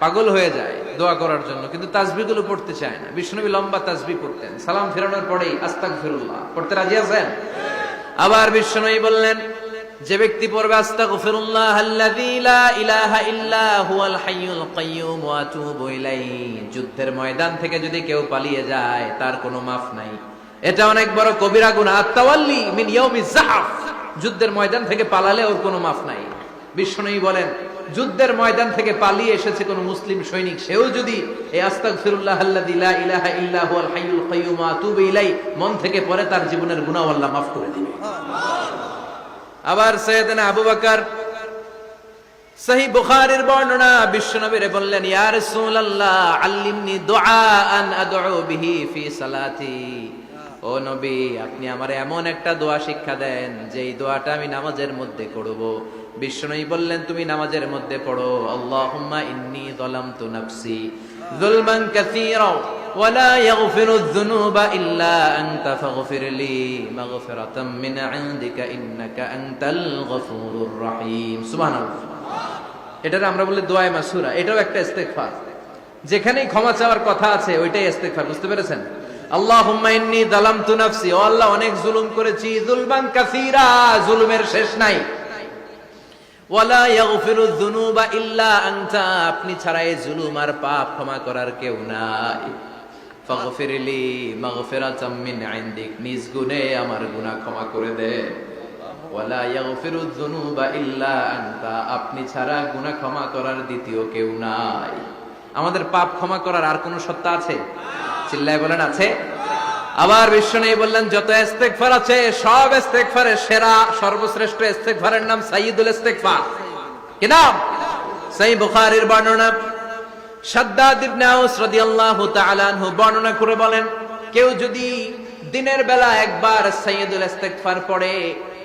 পাগল হয়ে যায় দোয়া করার জন্য, কিন্তু পড়তে চায় না। লম্বা তাজবি পড়তেন। সালাম ফেরানোর পরেই আস্তাক ফিরুল্লাহ পড়তে রাজি আছেন? আবার বিষ্ণুই বললেন, যে ব্যক্তি পড়বে আস্তাগফিরুল্লাহ যুদ্ধের ময়দান থেকে যদি কেউ পালিয়ে যায়, তার কোনো মাফ নাই। এটা অনেক বড় কবিরা গুনাহ। আত-তাওয়াল্লি মিন যুদ্ধের ময়দান থেকে পালালে ওর কোনো মাফ নাই। বিষ্ণুই বলেন, যুদ্ধের ময়দান থেকে পালিয়ে এসেছে কোন মুসলিম সৈনিক। সেও যদি মন থেকে পড়ে তার জীবনের করে দিবে। আবার আবু বর্ণনা বললেন আল্লিমনি সালাতি। ও নবী, আপনি আমার এমন একটা দোয়া শিক্ষা দেন, যেই দোয়াটা আমি নামাজের মধ্যে করব। বিশ্বনবী বললেন তুমি নামাজের মধ্যে পড়ো আল্লাহুম্মা ইন্নী যালামতু নাফসি যুলমান কাসীরা ولا يغفر الذنوب إلا أنت فاغفر لي مغفرة من عندك إنك أنت الغفور الرحيم سبحان الله এটার আমরা বলি দোয়ায় মাসুরা এটাও একটা ইস্তেগফার যেখানেই ক্ষমা চাওয়ার কথা আছে ওইটাই ইস্তেগফার বুঝতে পেরেছেন আল্লাহুম্মা ইন্নী যালামতু নাফসি ও আল্লাহ অনেক জুলুম করেছি যুলমান কাসীরা জুলুমের শেষ নাই আপনি ছাড়া এই জুলুম আর পাপ ক্ষমা করার কেউ নাই। নিজ গুণে আমার গুনাহ ক্ষমা করে দে। আপনি ছাড়া গুনাহ ক্ষমা করার দ্বিতীয় কেউ নাই। আমাদের পাপ ক্ষমা করার আর কোনো সত্তা আছে? চিল্লায় বলেন, আছে? আবার বিশ্ব নেই বললেন, যত ইস্তেগফার আছে, সব ইস্তেগফারের সেরা, সর্বশ্রেষ্ঠ ইস্তেগফারের নাম সাইয়্যিদুল ইস্তেগফার। কি নাম? সেই বুখারীর বর্ণনা। সাদ্দাদ ইবনে আউস রাদিয়াল্লাহু তাআলা আনহু বর্ণনা করে বলেন, কেউ যদি দিনের বেলা একবার সাইয়্যিদুল ইস্তেগফার পড়ে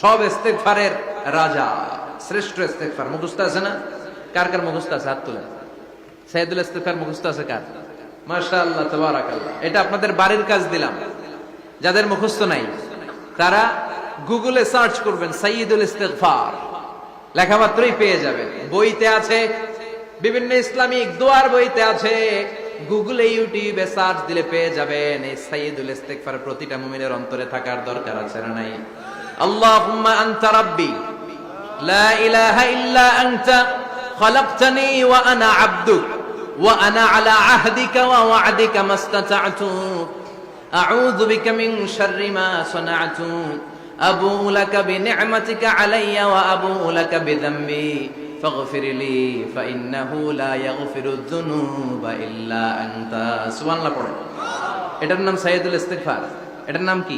সব ইস্তেগফারের রাজা, শ্রেষ্ঠ ইস্তেগফার। মুখস্থ আছে না? কার কার মুখস্থ আছে? হাত তুলেন। সাইদুল ইস্তেগফার মুখস্থ আছে কার? এটা আপনাদের বাড়ির কাজ দিলাম। যাদের মুখস্থ নাই, তারা গুগলে সার্চ করবেন মাত্রই পেয়ে যাবেন। বইতে আছে, বিভিন্ন ইসলামিক দোয়ার বইতে আছে। গুগলে, ইউটিউবে সার্চ দিলে পেয়ে যাবেন। এই সাইয়্যিদুল ইস্তেগফার প্রতিটা মুমিনের অন্তরে থাকার দরকার আছে না নাই? আল্লাহুম্মা আনতা রাব্বি লা ইলাহা ইল্লা আনতা خلقتني وأنا عبدك وأنا على عهدك ووعدك ما استطعت أعوذ بك من شر ما صنعت أبوء لك بنعمتك علي وأبوء لك بذنبي فاغفر لي فإنه لا يغفر الذنوب إلا أنت سبحان الله পড়ে এটার নাম সাইয়্যিদুল ইস্তিগফার এটার নাম কি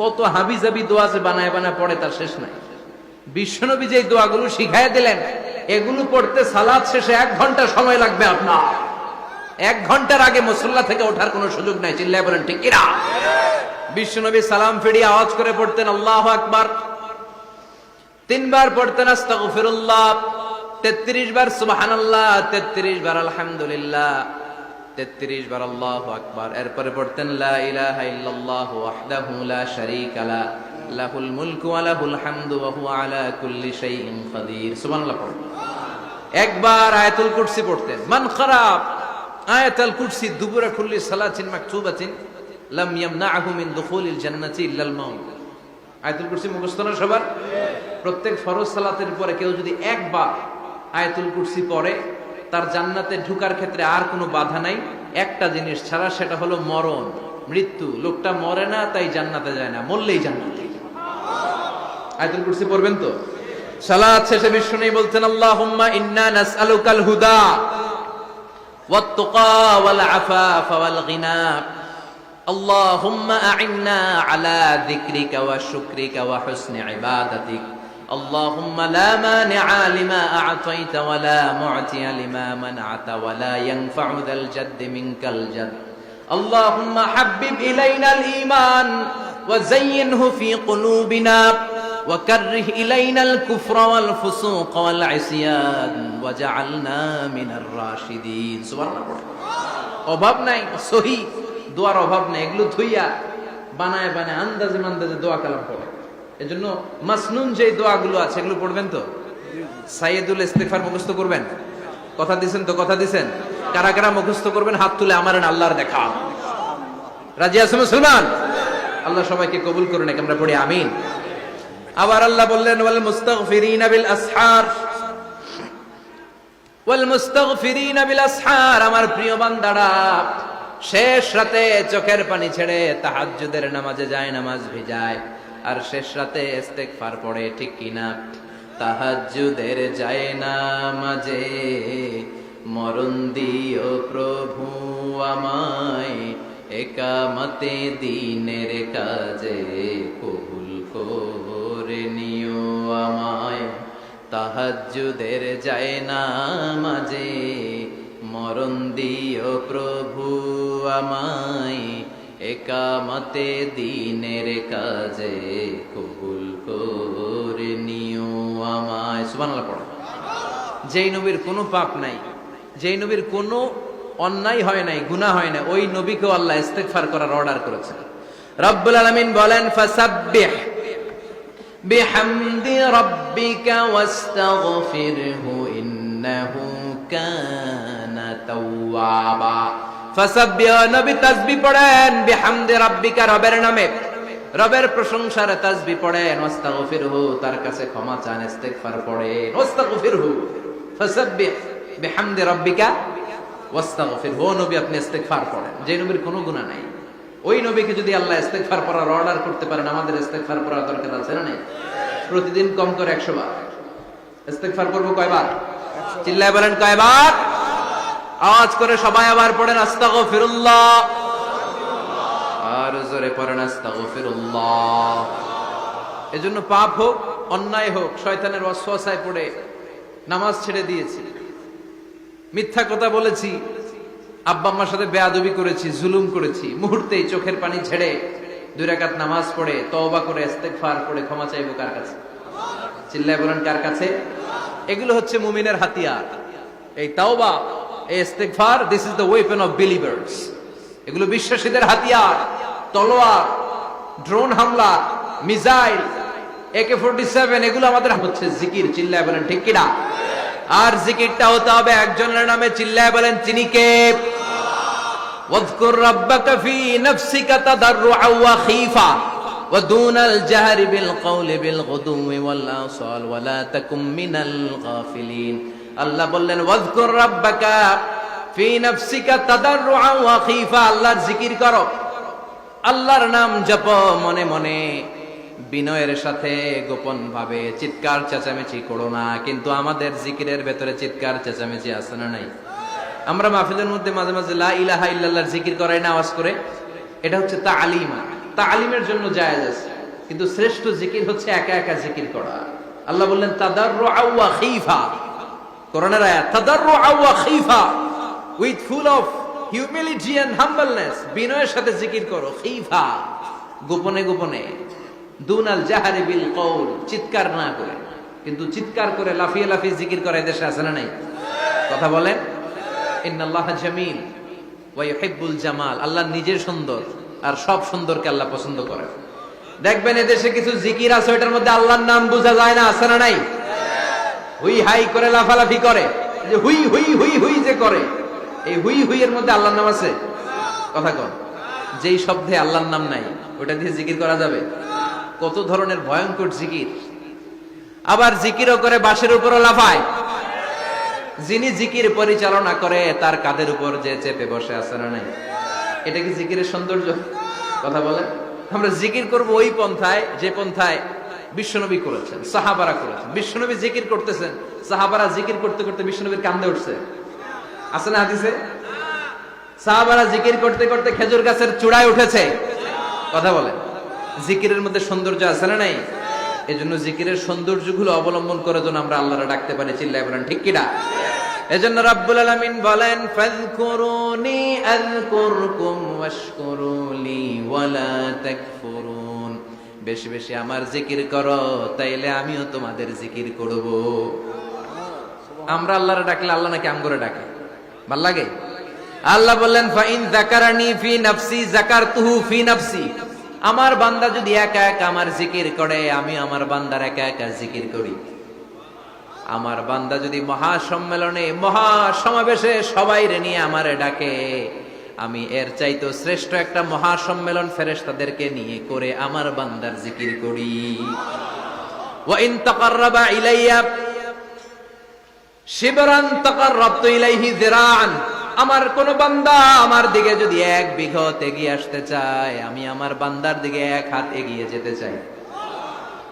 কত হাবিজাবি দোয়া যে বানায় বানায় পড়ে তার শেষ নাই। বিশ্বনবী যে দোয়াগুলো শিখাই দিলেন, এগুলো পড়তে সালাদ শেষে এক ঘণ্টা সময় লাগবে আপনার। এক ঘণ্টার আগে মুসল্লা থেকে ওঠার কোনো সুযোগ নাই, চিল্লায় বলেন, ঠিক কিনা? বিশ্বনবী সালাম ফিরিয়ে আওয়াজ করে পড়তেন, আল্লাহ আকবার। তিনবার পড়তেন, আস্তাগফিরুল্লাহ। তেত্রিশ বার, সুবহানাল্লাহ। তেত্রিশ বার, আলহামদুলিল্লাহ। তেত্রিশ বার আল্লাহ আকবার। এরপরে পড়তেন, লা ইলাহা ইল্লাল্লাহু ওয়াহদাহু লা শারীকা লা, লাহুল মুলকু ওয়া লাহুল হামদু ওয়া হুয়া আলা কুল্লি শাইইন কাদির সুবহানাল্লাহ পড়ুন। একবার আয়াতুল কুরসি পড়তেন, মান খারাপ, আয়াতুল কুরসি দুবুরা কুল্লি সালাতিন মাকতুবাতিন, লাম ইয়ামনাহু মিন দুখুলিল জান্নাতি ইল্লাল মাউত। আয়াতুল কুরসি মুখস্থ না সবার? প্রত্যেক ফরজ সালাতের পরে কেউ যদি একবার আয়াতুল কুরসি পড়ে তার জান্নাতে ঢুকার ক্ষেত্রে আর কোনো বাধা নাই একটা জিনিস ছাড়া সেটা হলো মরণ মৃত্যু লোকটা মরে না তাই জান্নাতে যায় না মরলেই জান্নাতে আয়াতুল কুরসি পড়বেন তো সালাত শেষে বিশ্ব নেই বলছেন আল্লাহুম্মা ইন্না নাসআলুকাল হুদা والتقى والعفاف والغنى اللهم أعنا على ذكرك وشكرك وحسن عبادتك اللهم لا مانع لما أعطيت ولا معطي لما منعت ولا ينفع ذا الجد منك الجد اللهم حبب إلينا الإيمان وزينه في قلوبنا وكره إلينا الكفر والفسوق والعصيان وجعلنا من الراشدين سبحان الله অভাব নাই সহি দোয়ার অভাব নাই এগুলো ধুইয়া বানায় বানায় আন্দাজে মান্দাজে দোয়া কালাম পড়ে এজন্য মাসনুন যে দোয়াগুলো আছে, এগুলো পড়বেন তো? সাইয়েদুল ইস্তেগফার মুখস্থ করবেন? কথা দিছেন তো কথা দিছেন? কারা কারা মুখস্থ করবেন? হাত তুলে আমার আল্লাহর দেখা। রাজি আছে মুসলমান? আল্লাহ সবাইকে কবুল করুন আমরা পড়ি, আমিন। আবার আল্লাহ বললেন, ওয়াল মুস্তাগফিরিনা বিল আসহার। ওয়াল মুস্তাগফিরিনা বিল আসহার। আমার প্রিয় বান্দারা, শেষ রাতে চোখের পানি ছেড়ে তাহাজ্জুদের নামাজে যায়, নামাজ ভিজায়। আর শেষ রাতে ইস্তেগফার পড়ে, ঠিক কিনা? তাহাজ্জুদের যায় নামাজে মরণ দিও প্রভু আমায়, একামতে দিনের কাজে কবুল করে নিও আমায়। তাহাজ্জুদের যায় না মাঝে। মরণ দিও প্রভু আমায় একামতে দিনের কাজে কবুল করে নিও আমায়। সুবহানাল্লাহ পড়ো। যেই নবীর কোনো পাপ নাই, যেই নবীর কোনো অন্যায় হয় নাই, গুনাহ হয় না ওই নবীকেও আল্লাহ ইস্তেগফার করার অর্ডার করেছেন। রব্বুল আলামিন বলেন, ফাসাব্বিহ বিহামদি রাব্বিকা ওয়াস্তাগফিরহু ইন্নাহু কানা তাওয়াবা। নবী পড়েন যে নবীর কোনো গুনাহ নাই। ওই নবীকে যদি আল্লাহ ইস্তেগফার পড়ার অর্ডার করতে পারেন, আমাদের ইস্তেগফার পড়ার দরকার আছে না প্রতিদিন কম করে 100 বার। ইস্তেগফার করব কয়বার? চিল্লায় বলেন কয়বার? আওয়াজ করে সবাই আবার পড়েন, আস্তাগফিরুল্লাহ। আর জোরে পড়েন, আস্তাগফিরুল্লাহ। এজন্য পাপ হোক, অন্যায় হোক, শয়তানের ওয়াসওয়াসায় পড়ে নামাজ ছেড়ে দিয়েছি। মিথ্যা কথা বলেছি, আব্বা আম্মার সাথে বেয়াদবি করেছি, জুলুম করেছি, মুহূর্তেই চোখের পানি ছেড়ে দুই রাকাত নামাজ পড়ে, তওবা করে, ইস্তেগফার করে ক্ষমা চাইব কার কাছে? চিল্লায় বলেন, কার কাছে? এগুলো হচ্ছে মুমিনের হাতিয়ার। এই তাওবা ইস্তেগফার this is the weapon of believers এগুলো বিশ্বাসীদের হাতিয়ার তলোয়ার ড্রোন হামলা মিসাইল একে ফোর্টি সেভেন এগুলো আমাদের হচ্ছে জিকির চিল্লায় বলেন ঠিক কিনা আর জিকিরটা হতে হবে একজনের নামে চিল্লায় বলেন তিনি কে واذكر ربك في نفسك تضرعا وخيفا ودون الجهر بالقول بالغدو والآصال ولا تكن من الغافلين আল্লাহ বললেন, ওয়াজকুর রাব্বাকা ফি আল্লাহর জিকির করো। আল্লাহর নাম জপ মনে মনে। বিনয়ের সাথে গোপন ভাবে চিৎকার চেঁচামেচি করো না, কিন্তু আমাদের জিকিরের ভেতরে চিৎকার চেঁচামেচি আছে না নাই? আমরা মাহফিলের মধ্যে মাঝে মাঝে লা ইলাহা ইল্লাল্লাহর জিকির করাই না আওয়াজ করে। এটা হচ্ছে তালিমা। তালিমের জন্য জায়েজ আছে, কিন্তু শ্রেষ্ঠ জিকির হচ্ছে একা একা জিকির করা। আল্লাহ বললেন, তাদাররুআ ওয়া খীফা। কোরআনের আয়াত তাদাররুআ ওয়া খীফা with full of humility and humbleness বিনয়ের সাথে জিকির করো, খীফা গোপনে গোপনে। দুনাল জাহারি বিল কৌল চিৎকার না করে। কিন্তু চিৎকার করে লাফিয়ে লাফিয়ে জিকির করে দেশে আছে না নাই? কথা বলেন। ইন্নাল্লাহ জামিল ওয়া ইউহিব্বুল জামাল, আল্লাহ নিজে সুন্দর, আর সব সুন্দরকে আল্লাহ পছন্দ করে দেখবেন এদেশে কিছু জিকির আছে ওটার মধ্যে আল্লাহর নাম বোঝা যায় না, আছে না নাই? হুই হাই করে লাফালাফি করে। যে হুই হুই হুই হুই যে করে। এই হুই হুই এর মধ্যে আল্লাহর নাম আছে? কথা কর যেই শব্দে আল্লাহর নাম নাই, ওটা দিয়ে জিকির করা যাবে? কত ধরনের ভয়ঙ্কর জিকির। আবার জিকিরও করে বাসের উপরও লাফায়। যিনি জিকির পরিচালনা করে, তার কাদের উপর যে চেপে বসে আছে না নাই? এটা কি জিকিরের সৌন্দর্য? কথা বলে আমরা জিকির করব ওই পন্থায়, যে পন্থায় বিশ্বনবী করেছেন, সাহাবারা করেছেন। বিশ্বনবী জিকির করতেছেন, সাহাবারা জিকির করতে করতে বিশ্বনবীর কান্দে উঠছে। আছে না হাদিসে? সাহাবারা জিকির করতে করতে খেজুর গাছের চূড়ায় উঠেছে। কথা বলে জিকিরের মধ্যে সৌন্দর্য আছে না নাই? এই জন্য জিকিরের সৌন্দর্যগুলো অবলম্বন করে যেন আমরা আল্লাহরা ডাকতে পারি। চিল্লায় বলেন, ঠিক কিনা এজন্য রাব্বুল আলামিন বলেন, ফাযকুরুনি আযকুরকুম ওয়াশকুরুলি ওয়ালা তাকফুরুন। বেশি বেশি আমার জিকির করো, তাইলে আমিও তোমাদের জিকির করব। আমরা আল্লাহরে ডাকলে আল্লাহ নাকি আমগরে ডাকে? ভালো লাগে? আল্লাহ বললেন, ফাইন জাকারানি ফি নাফসি জাকারতুহু ফি নাফসি। আমার বান্দা যদি একা একা আমার জিকির করে, আমি আমার বান্দার একা একা জিকির করি। আমার বান্দা যদি মহা সম্মেলনে মহা সমাবেশে সবাই রে নিয়ে আমারে ডাকে আমি এর চাইতো শ্রেষ্ঠ একটা মহা সম্মেলন ফেরেশতাদেরকে নিয়ে করে আমার বান্দার জিকির করি। আমার কোন বান্দা আমার দিকে যদি এক বিঘত এগিয়ে আসতে চায়, আমি আমার বান্দার দিকে এক হাত এগিয়ে যেতে চাই।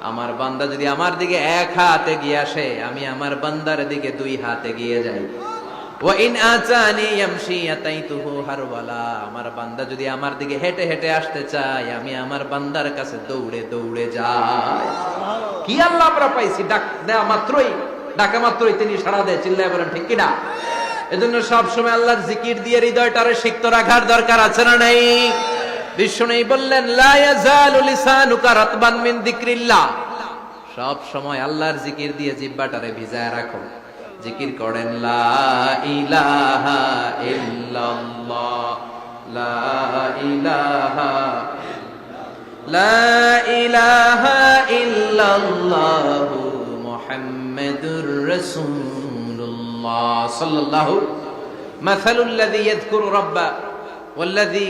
আমার বান্দা যদি আমার দিকে এক হাত এগিয়ে আসে, আমি আমার বান্দার দিকে দুই হাত এগিয়ে যাই। ওয়া ইন ইয়ামশি আতাইতুহু হারওয়ালা আমার বান্দা যদি আমার দিকে হেঁটে হেঁটে আসতে চায় আমি আমার বান্দার কাছে দৌড়ে দৌড়ে যাই। কি আল্লাহ আমরা পাইছি? ডাক দেয়া মাত্রই ডাকা মাত্রই তিনি সাড়া দেয় চিল্লায় বলেন ঠিক কিনা এজন্য সব সময় আল্লাহর জিকির দিয়ে হৃদয়টারে সিক্ত রাখার দরকার আছে না নাই? বিশ্ব নেই বললেন লা ইয়াজালু লিসানুকা রাতবান মিন যিকরিল্লাহ। সব সময় আল্লাহর জিকির দিয়ে জিহ্বাটারে ভিজায় রাখো। জিকির করেন, লা ইলাহা ইল্লাল্লাহ, লা ইলাহা লা ইলাহা ইল্লাল্লাহু মুহাম্মাদুর মাসালুল লাযী ইয়াযকুরু রাব্বা, ওয়াল্লাযী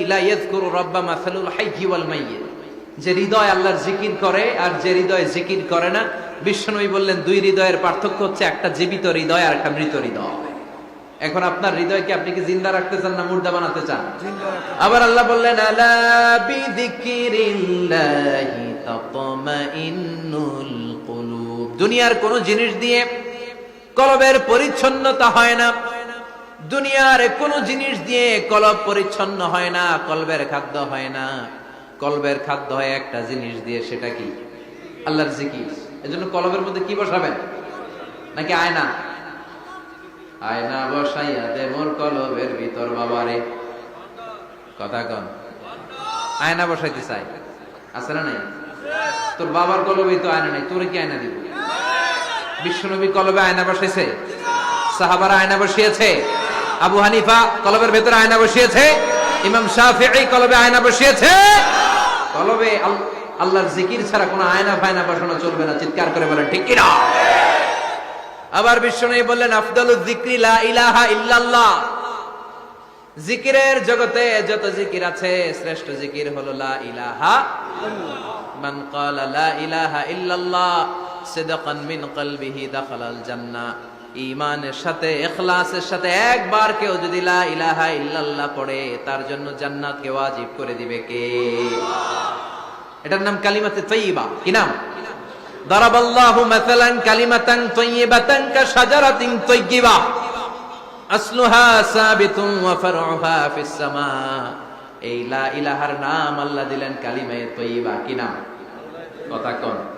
যে হৃদয় আল্লাহর জিকির করে আর যে হৃদয় জিকির করে না বিশ্বনবী বললেন দুই হৃদয়ের পার্থক্য হচ্ছে একটা জীবিত হৃদয় আর একটা মৃত হৃদয়। এখন আপনার হৃদয়কে আপনি কি জিন্দা রাখতে চান না মুর্দা বানাতে চান? আবার আল্লাহ বললেন দুনিয়ার কোন জিনিস দিয়ে কলবের পরিচ্ছন্নতা হয় না। দুনিয়ার কোন জিনিস দিয়ে কলব পরিচ্ছন্ন হয় না কলবের খাদ্য হয় না। কলবের খাদ্য হয় একটা জিনিস দিয়ে, সেটা কি? আল্লাহর জিকির। এজন্য কলবের মধ্যে কি বসাবেন? নাকি আয়না? আয়না বসাইয়া দে মোর কলবের ভিতর, বাবারে। কথা কন। আয়না বসাইতে চাই। আছে না নাই? তোর বাবার কলবে তো আয়না নাই, তোরে কি আয়না দিব? বিশ্বনবী কলবে আয়না বসাইছে। সাহাবারা আয়না বসিয়েছে। আবু হানিফা কলবের ভেতরে আয়না বসিয়েছে। ইমাম শাফিঈ কলবে আয়না বসিয়েছে। কলবে আল্লাহর জিকির ছাড়া কোনো আয়না ফায়না বসানো চলবে না। চিৎকার করে বলেন, ঠিক কিনা? আবার বিশ্বনবী বললেন আফদালুজ যিকরি লা ইলাহা ইল্লাল্লাহ। জিকিরের জগতে যত জিকির আছে, শ্রেষ্ঠ জিকির হলো লা ইলাহা মান ক্বালা লা ইলাহা ইল্লাল্লাহ, সিদকান মিন কলবিহি দাখালাল জান্নাহ। ইমানের সাথে এখলাসের সাথে একবার কেউ যদি লা ইলাহা ইল্লাল্লাহ পড়ে, তার জন্য জান্নাত জান্নাতকে ওয়াজিব করে দিবে কে? এটার নাম কালিমাতে তৈবা কি নাম? দারাবাল্লাহু মাসালান কালিমাতান তৈয়িবাতান কা শাজারাতিন তৈয়িবা। আসলুহা সাবিতুন ওয়া ফারউহা ফিস সামা। এই লা ইলাহার নাম আল্লাহ দিলেন কালিমায়ে তৈয়িবা। কি নাম? কথা কোন?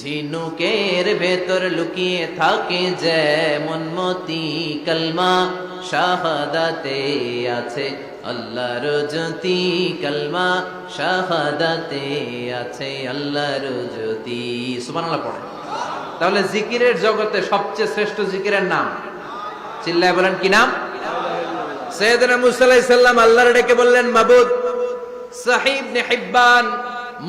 ঝিনুকের ভেতর লুকিয়ে থাকে যেমন মতি কলমা, শাহাদাতে আছে আল্লাহর জ্যোতি কলমা, শাহাদাতে আছে আল্লাহর জ্যোতি। সুবহানাল্লাহ পড়ে। তাহলে জিকিরের জগতে সবচেয়ে শ্রেষ্ঠ জিকিরের নাম? চিল্লায় বলেন, কি নাম? সৈয়দনা মুসা আলাইহিস সালাম আল্লাহর ডেকে বললেন, মাবুদ, সাহিব নে হিব্বান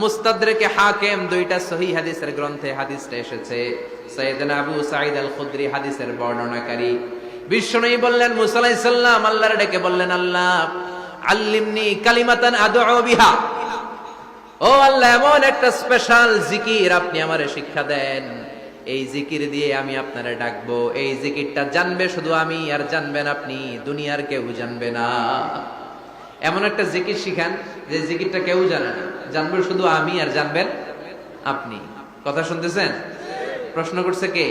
মুস্তাদরেকে হাকিম দুইটা সহি হাদিসের গ্রন্থে হাদিসটা এসেছে। সৈয়দনা আবু সাঈদ আল খুদরি হাদিসের বর্ণনাকারী। বিশ্বনবী বললেন, মুসা আলাইহিস সালাম আল্লাহর ডেকে বললেন, আল্লাহ, আল্লিমনি কালিমাতান আদউ বিহা। ও আল্লাহ, এমন একটা স্পেশাল জিকির আপনি আমারে শিক্ষা দেন। এই জিকির দিয়ে আমি আপনারে ডাকবো। এই জিকিরটা জানবে শুধু আমি, আর জানবেন আপনি, দুনিয়ার কেউ জানবে না। এমন একটা জিকির শিখান, যে জিকিরটা কেউ জানে না। জানবে শুধু আমি আর জানবেন আপনি। কথা শুনতেছেন? প্রশ্ন করছে কে?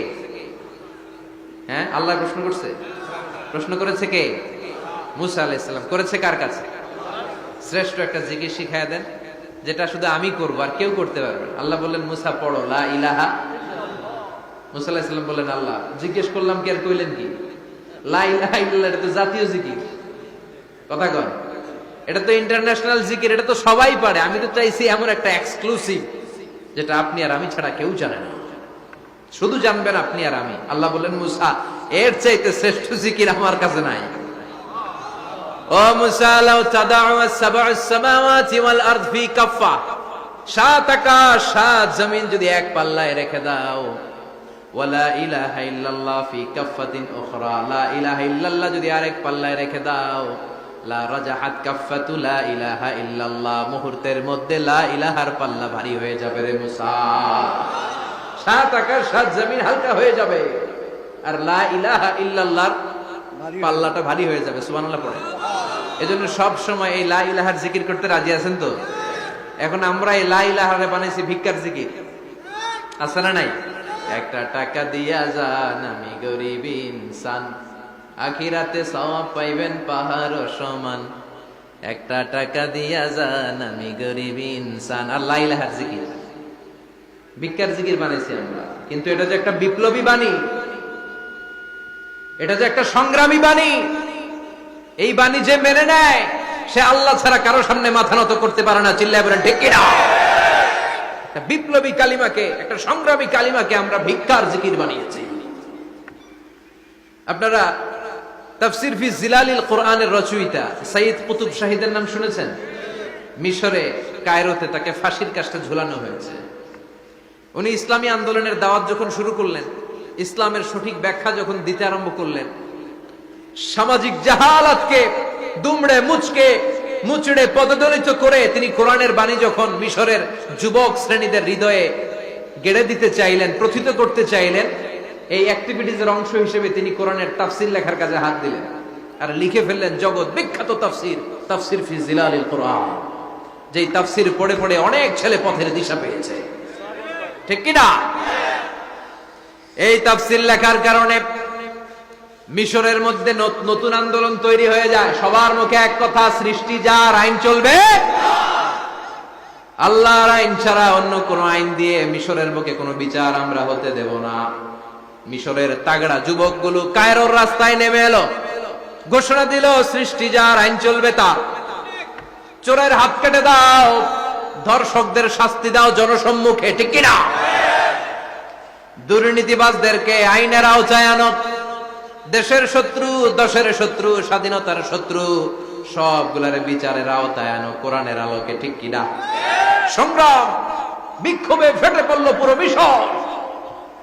হ্যাঁ আল্লাহ প্রশ্ন করছে। প্রশ্ন করেছে কে? মুসা আলাইসাল্লাম করেছে কার কাছে? শ্রেষ্ঠ একটা জিজ্ঞেস শিখায় দেন, যেটা শুধু আমি করব আর কেউ করতে পারবে। আল্লাহ বললেন, মুসা, পড়ো, লা ইলাহা মুসা আলাইসাল্লাম বললেন, আল্লাহ, জিজ্ঞেস করলাম কি আর কইলেন কি? লা ইলাহা ইল্লাল্লাহ, এটা তো জাতীয় জিকির। কথা কন। এটা তো ইন্টারন্যাশনাল জিকির এটা তো সবাই পারে। আমি তো চাইছি এমন একটা এক্সক্লুসিভ যেটা আপনি আর আমি ছাড়া কেউ জানে না। শুধু জানবেন আপনি আর আমি। আল্লাহ বললেন, মুসা, এর চাইতে শ্রেষ্ঠ জিকির আমার কাছে নাই। ও মুসা, লাউ তাদাউ সাবউ সামাওয়াতি ওয়াল আরদ ফি কাফা সাত আকাশ, সাত জমিন যদি এক পাল্লায় রেখে দাও। ওয়ালা ইলাহা ইল্লাল্লাহ ফি কাফাতিন উখরা। লা ইলাহা ইল্লাল্লাহ যদি আরেক পাল্লায় রেখে দাও। লা রাজাহাত কাফাতু লা ইলাহা ইল্লাল্লাহ। মুহূর্তের মধ্যে লা ইলাহার পাল্লা ভারী হয়ে যাবে রে মুসা। সাত আকাশ সাত জমিন হালকা হয়ে যাবে। আর লা ইলাহা ইল্লাল্লাহর পাল্লাটা ভারী হয়ে যাবে সুবহানাল্লাহ পড়ে। এজন্য সব সময় এই লা ইলাহার জিকির করতে রাজি আছেন তো? এখন আমরা এই লা ইলাহারে বানাইছি ভিক্ষার জিকির। আছে না নাই? একটা টাকা দিয়া যান আমি গরিব ইনসান। আখিরাতে সওয়াব পাইবেন পাহাড় সমান। একটা টাকা দিয়া যান আমি গরিব ইনসান। আর লা ইলাহার জিকির। ভিক্ষার জিকির বানাইছি আমরা। কিন্তু এটা যে একটা বিপ্লবী বাণী, এটা যে একটা সংগ্রামী বাণী, এই বাণী যে মেনে নেয়, সে আল্লাহ ছাড়া কারও সামনে মাথা নত করতে পারে না। চিল্লায় বলেন, ঠিক বিপ্লবী কালিমাকে, একটা সংগ্রামী কালিমাকে আমরা ভিক্ষার জিকির বানিয়েছি। আপনারা তাফসির ফি জিলালিল কোরআনের রচয়িতা সাইদ কুতুব শাহিদের নাম শুনেছেন? মিশরে, কায়রোতে তাকে ফাঁসির কাজটা ঝুলানো হয়েছে। উনি ইসলামী আন্দোলনের দাওয়াত যখন শুরু করলেন, ইসলামের সঠিক ব্যাখ্যা যখন দিতে আরম্ভ করলেন, সামাজিক জাহালাতকে, দুমড়ে মুচকে, মুচড়ে পদদলিত করে তিনি কোরআনের বাণী যখন মিশরের যুবক শ্রেণীদের হৃদয়ে গেড়ে দিতে চাইলেন, প্রথিত করতে চাইলেন এই অ্যাক্টিভিটিজের অংশ হিসেবে তিনি কোরআনের তাফসির লেখার কাজে হাত দিলেন। আর লিখে ফেললেন জগৎ বিখ্যাত তাফসির তাফসির ফি জিলালিল কোরআন। যেই তাফসির পড়ে পড়ে অনেক ছেলে পথের দিশা পেয়েছে। ঠিক কিনা? এই তাফসির লেখার কারণে মিশরের মধ্যে নতুন আন্দোলন তৈরি হয়ে যায়। সবার মুখে এক কথা, সৃষ্টি যার আইন চলবে, আল্লাহর আইন ছাড়া অন্য কোন আইন দিয়ে মিশরের বুকে কোনো বিচার আমরা হতে দেব না। মিশরের তাগড়া যুবকগুলো কায়রোর রাস্তায় নেমে এলো। ঘোষণা দিল, সৃষ্টি যার, আইন চলবে তার। চোরের হাত কেটে দাও, ধর্ষকদের শাস্তি দাও জনসম্মুখে, ঠিক কিনা? দুর্নীতিবাজদেরকে আইনের আওতায় আনো। দেশের শত্রু, দশের শত্রু, স্বাধীনতার শত্রু, সবগুলার বিচারের আওতায় আনো, কোরআনের আলোকে, ঠিক কিনা? সংগ্রাম বিক্ষোভে ফেটে পড়ল পুরো মিশর।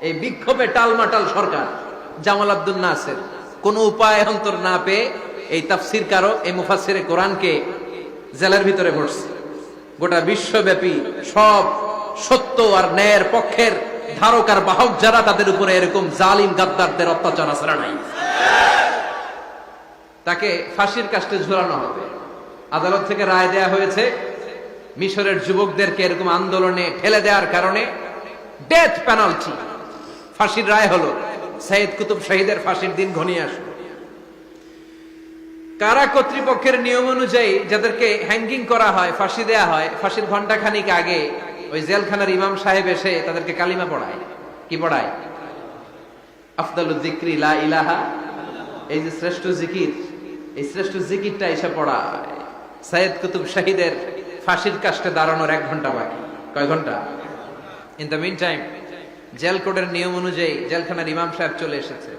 এই বিক্ষোভে টালমাটাল সরকার, জামাল আব্দুল নাসের। কোন উপায় অন্তর না পেয়ে এই তাফসির কারও, এই মুফাসিরে কোরআনকে জেলার ভিতরে ভরছে। গোটা বিশ্বব্যাপী সব সত্য আর ন্যায়ের পক্ষের ধারক আর বাহক যারা তাদের উপরে এরকম জালিম গাদ্দারদের অত্যাচার আসারা নাই? তাকে ফাঁসির কাস্টে ঝুলানো হবে। আদালত থেকে রায় দেয়া হয়েছে, মিশরের যুবকদেরকে এরকম আন্দোলনে ঠেলে দেওয়ার কারণে ডেথ পেনাল্টি ফাঁসির রায় হলো সাইদ কুতুব শহীদের ফাঁসির দিন ঘনিয়ে আসলো। কারা কর্তৃপক্ষের নিয়ম অনুযায়ী যাদেরকে হ্যাঙ্গিং করা হয়, ফাঁসি দেয়া হয়, ফাঁসির ঘণ্টা খানিক আগে ওই জেলখানার ইমাম সাহেব এসে তাদেরকে কালিমা পড়ায়। কি পড়ায়? আফদালুল জিক্রি লা ইলাহা, এই যে শ্রেষ্ঠ জিকির, এই শ্রেষ্ঠ জিকিরটা এসে পড়ায়। সাইদ কুতুব শাহিদের ফাঁসির কাস্টে দাঁড়ানোর এক ঘণ্টা বাকি। কয় ঘণ্টা in the mean time jail কোডের নিয়ম অনুযায়ী জেলখানার ইমাম সাহেব চলে এসেছে।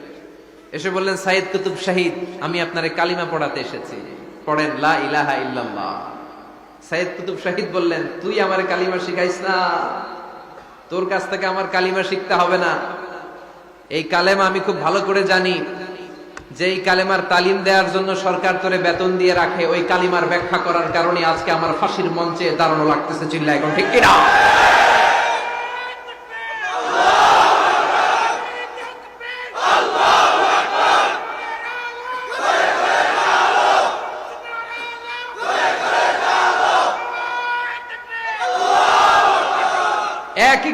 এসে বললেন সাইদ কুতুব শাহিদ, আমি আপনারে কালিমা পড়াতে এসেছি। পড়েন, লা ইলাহা ইল্লাল্লাহ। সাইদ কুতুব শাহিদ বললেন, তুই আমার কালিমা শিখাইস না। তোর কাছ থেকে আমার কালিমা শিখতে হবে না। এই কালেমা আমি খুব ভালো করে জানি। যে এই কালেমার তালিম দেওয়ার জন্য সরকার তোরে বেতন দিয়ে রাখে, ওই কালিমার ব্যাখ্যা করার কারণে আজকে আমার ফাঁসির মঞ্চে দাঁড়ানো লাগতেছে চিল্লা এখন ঠিক কিনা?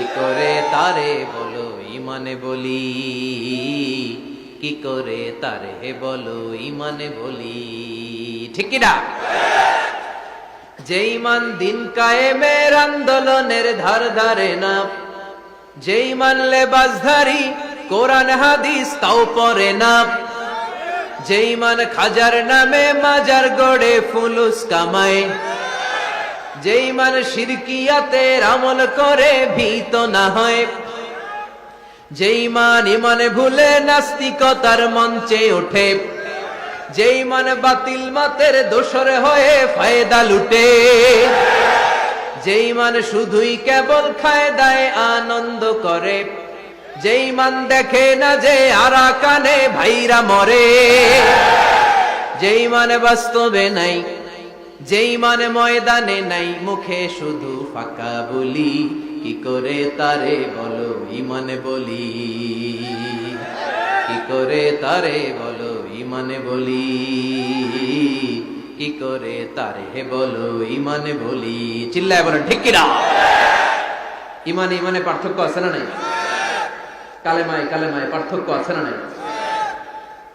কি করে তারে বলো ইমানে বলি? কি করে তারে বলো ইমানে বলি? ঠিক না? যে ইমান দিন কায়েমের আন্দোলনের ধার ধারে না, যেই মানলে বাজধারী কোরআন হাদিস তাও পরে না, যেই মান খাজার নামে মাজার গড়ে ফুলুস কামায় যেই মান শিরকিয়াতের আমল করে, ভীত না হয়। যেই মান ইমানে ভুলে, নাস্তিকতার মঞ্চে ওঠে। যেই মান বাতিল মাতের দোসরে হয়ে ফায়দা লুটে। যেই মান শুধুই কেবল খায় দায় আনন্দ করে। যেই মান দেখে না যে আরা কানে ভাইরা মরে। যেই মানে বাস্তবে নাই যেই মানে ময়দানে নাই, মুখে শুধু ফাঁকা বলি। কি করে তারে বলো, ইমানে বলি? কি করে তারে বলো, ইমানে বলি? কি করে তারে বলো, ইমানে বলি? চিল্লায় বলেন, ঠিক কিনা? ইমানে ইমানে পার্থক্য আছে না নাই? কালেমায় কালেমায় পার্থক্য আছে না নাই?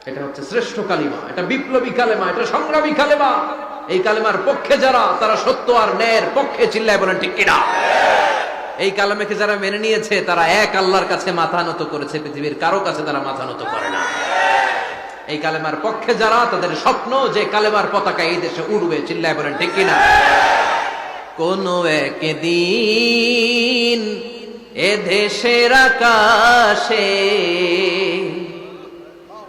এটা হচ্ছে শ্রেষ্ঠ কালিমা, এটা বিপ্লবী কালেমা, এটা সংগ্রামী কালেমা। এই কালেমার পক্ষে যারা, তারা সত্য আর ন্যায়ের পক্ষে চিল্লায় বলেন, ঠিক কিনা? এই কালামেকে যারা মেনে নিয়েছে, তারা এক আল্লাহর কাছে মাথা নত করেছে, পৃথিবীর কারও কাছে তারা মাথা নত করে না। এই কালেমার পক্ষে যারা, তাদের স্বপ্ন যে কালেমার পতাকা এই দেশে উড়বে, চিল্লায় বলেন, ঠিক কিনা? কোন একদিন এ দেশের আকাশে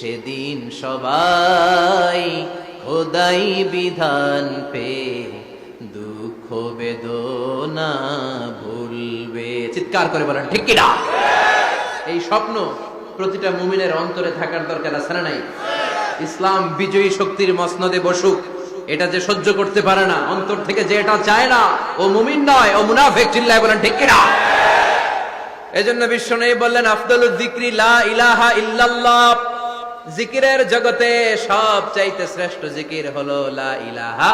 সেদিন সবাই খোদাই বিধান পে, দুঃখ বেদনা ভুলবে। চিৎকার করে বলেন, ঠিক কিনা? এই স্বপ্ন প্রতিটা মুমিনের অন্তরে থাকার দরকার আছে না নাই? ইসলাম বিজয়ী শক্তির মসনদে বসুক, এটা যে সহ্য করতে পারে না, অন্তর থেকে যে এটা চায় না, ও মুমিন নয়, ও মুনাফেক, চিল্লায় বলেন, ঠিক কিনা? এজন্য বিশ্ব নেই বললেন আফদল জিক্রি লা ইলাহা ইল্লাল্লাহ জিকিরের জগতে সব চাইতে শ্রেষ্ঠ জিকির হলো লা ইলাহা।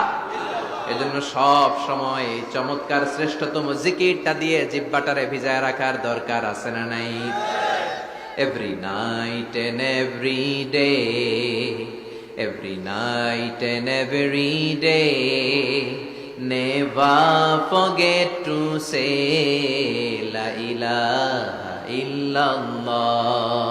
এজন্য সব সময় চমৎকার শ্রেষ্ঠতম জিকিরটা দিয়ে জিব্বাটারে ভিজায় রাখার দরকার আছে না নাই? Every night and every day every night and every day Never forget to say La ilaha illallah,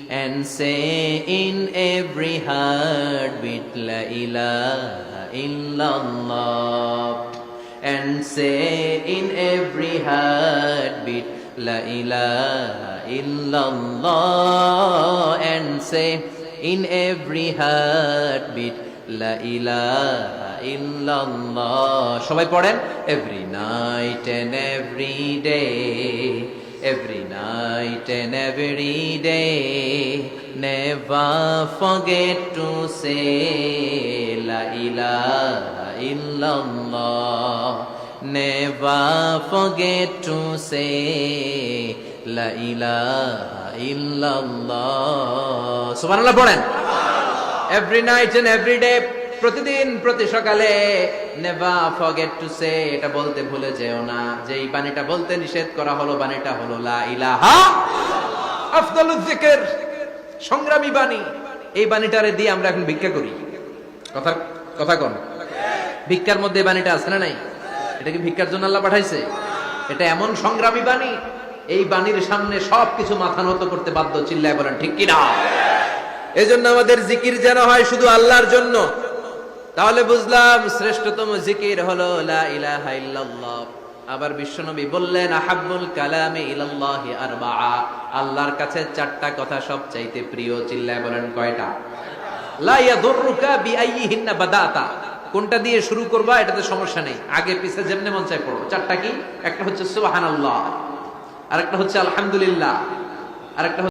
and say in every heartbeat La ilaha illallah and say in every heartbeat La ilaha illallah and say in every heartbeat La ilaha illallah সবাই পড়েন every night and every day every night and every day never forget to say la ilaha illallah never forget to say la ilaha illallah পড়েন every night and every day প্রতিদিন, প্রতি সকালে never forget to সে এটা বলতে ভুলে যেও না যে এই বাণীটা বলতে নিষেধ করা হলো, বাণীটা হলো লা ইলাহা আফদালুজ সংগ্রামী বাণী। এই বাণীটারে দিয়ে আমরা এখন ভিক্ষা করি। কথা কথা কোন। ভিক্ষার মধ্যে বাণীটা আছে না নাই? এটা কি ভিক্ষার জন্য আল্লাহ পাঠাইছে? এটা এমন সংগ্রামী বাণী, এই বাণীর সামনে সবকিছু মাথা নত করতে বাধ্য, চিল্লায় বলেন, ঠিক কিনা? এই জন্য আমাদের জিকির যেন হয় শুধু আল্লাহর জন্য। তাহলে বুঝলাম শ্রেষ্ঠতম জিকির হলো লা ইলাহা ইল্লাল্লাহ। আবার বিশ্বনবী বললেন, আহাব্বুল কালামে ইলাল্লাহি আরবাআ। আল্লাহর কাছে চারটা কথা সবচাইতে প্রিয়, চিল্লায় বলেন কয়টা? লা ইয়াদুররুকা বিআইয়িহিন্না বাদাতা। কোনটা দিয়ে শুরু করবা, এটাতে সমস্যা নেই। আগে পিছে যেমনে মন চাই পড়ো। চারটা কি? একটা হচ্ছে সুবহানাল্লাহ, আরেকটা হচ্ছে আলহামদুলিল্লাহ, আরেকটা